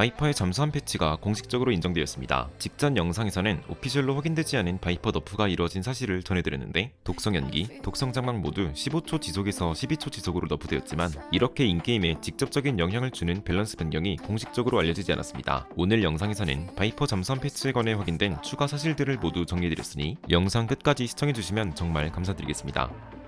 바이퍼의 잠수함 패치가 공식적으로 인정되었습니다. 직전 영상에서는 오피셜로 확인되지 않은 바이퍼 너프가 이루어진 사실을 전해드렸는데 독성 연기, 독성 장막 모두 15초 지속에서 12초 지속으로 너프되었지만 이렇게 인게임에 직접적인 영향을 주는 밸런스 변경이 공식적으로 알려지지 않았습니다. 오늘 영상에서는 바이퍼 잠수함 패치에 관해 확인된 추가 사실들을 모두 정리해드렸으니 영상 끝까지 시청해주시면 정말 감사드리겠습니다.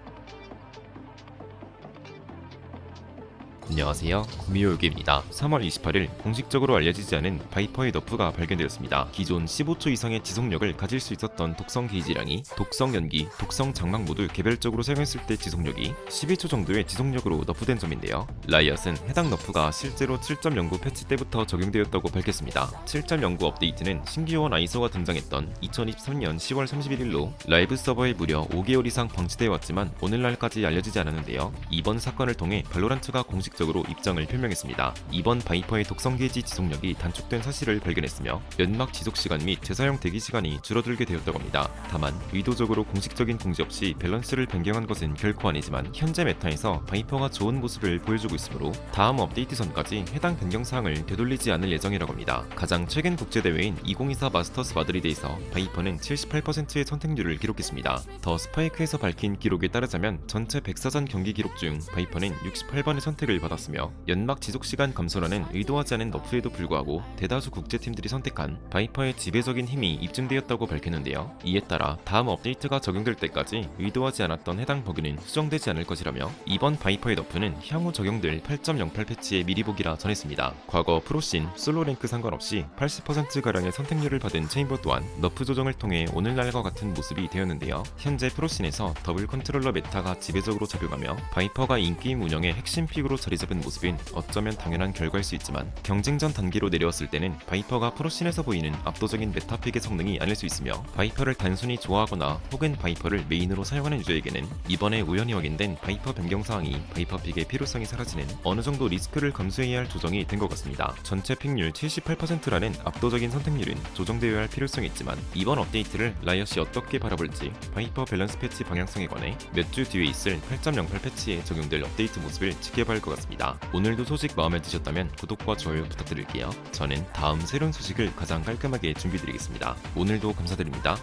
안녕하세요. 구미호요기입니다. 3월 28일 공식적으로 알려지지 않은 바이퍼의 너프가 발견되었습니다. 기존 15초 이상의 지속력을 가질 수 있었던 독성 게이지량이 독성 연기, 독성 장막 모두 개별적으로 사용했을 때 지속력이 12초 정도의 지속력으로 너프된 점인데요. 라이엇은 해당 너프가 실제로 7.09 패치 때부터 적용되었다고 밝혔습니다. 7.09 업데이트는 신규원 아이소가 등장했던 2023년 10월 31일로 라이브 서버에 무려 5개월 이상 방치되어 왔지만 오늘날까지 알려지지 않았는데요. 이번 사건을 통해 발로란트가 공식 적으로 입장을 표명했습니다. 이번 바이퍼의 독성 게이지 지속력이 단축된 사실을 발견했으며 연막 지속 시간 및 재사용 대기 시간이 줄어들게 되었다고 합니다. 다만 의도적으로 공식적인 공지 없이 밸런스를 변경한 것은 결코 아니지만 현재 메타에서 바이퍼가 좋은 모습을 보여주고 있으므로 다음 업데이트 전까지 해당 변경 사항을 되돌리지 않을 예정이라고 합니다. 가장 최근 국제 대회인 2024 마스터스 마드리드에서 바이퍼는 78%의 선택률을 기록했습니다. 더 스파이크에서 밝힌 기록에 따르자면 전체 104전 경기 기록 중 바이퍼는 68번의 선택을 받았으며 연막 지속 시간 감소라는 의도하지 않은 너프에도 불구하고 대다수 국제팀들이 선택한 바이퍼의 지배적인 힘이 입증되었다고 밝혔는데요. 이에 따라 다음 업데이트가 적용될 때까지 의도하지 않았던 해당 버그는 수정되지 않을 것이라며 이번 바이퍼의 너프는 향후 적용될 8.08 패치의 미리 보기라 전했습니다. 과거 프로신, 솔로 랭크 상관없이 80%가량의 선택률을 받은 체인버 또한 너프 조정을 통해 오늘날과 같은 모습이 되었는데요. 현재 프로신에서 더블 컨트롤러 메타가 지배적으로 작용하며 바이퍼가 인게임 운영의 핵심 픽으로 자리 잡은 모습은 어쩌면 당연한 결과일 수 있지만 경쟁전 단계로 내려왔을 때는 바이퍼가 프로신에서 보이는 압도적인 메타픽의 성능이 아닐 수 있으며 바이퍼를 단순히 좋아하거나 혹은 바이퍼를 메인으로 사용하는 유저에게는 이번에 우연히 확인된 바이퍼 변경 사항이 바이퍼 픽의 필요성이 사라지는 어느 정도 리스크를 감수해야 할 조정이 된 것 같습니다. 전체 픽률 78%라는 압도적인 선택률은 조정되어야 할 필요성이 있지만 이번 업데이트를 라이엇이 어떻게 바라볼지 바이퍼 밸런스 패치 방향성에 관해 몇 주 뒤에 있을 8.08 패치에 적용될 업데이트 모습을 지켜봐야 할 것 같 습니다. 오늘도 소식 마음에 드셨다면 구독과 좋아요 부탁드릴게요. 저는 다음 새로운 소식을 가장 깔끔하게 준비드리겠습니다. 오늘도 감사드립니다.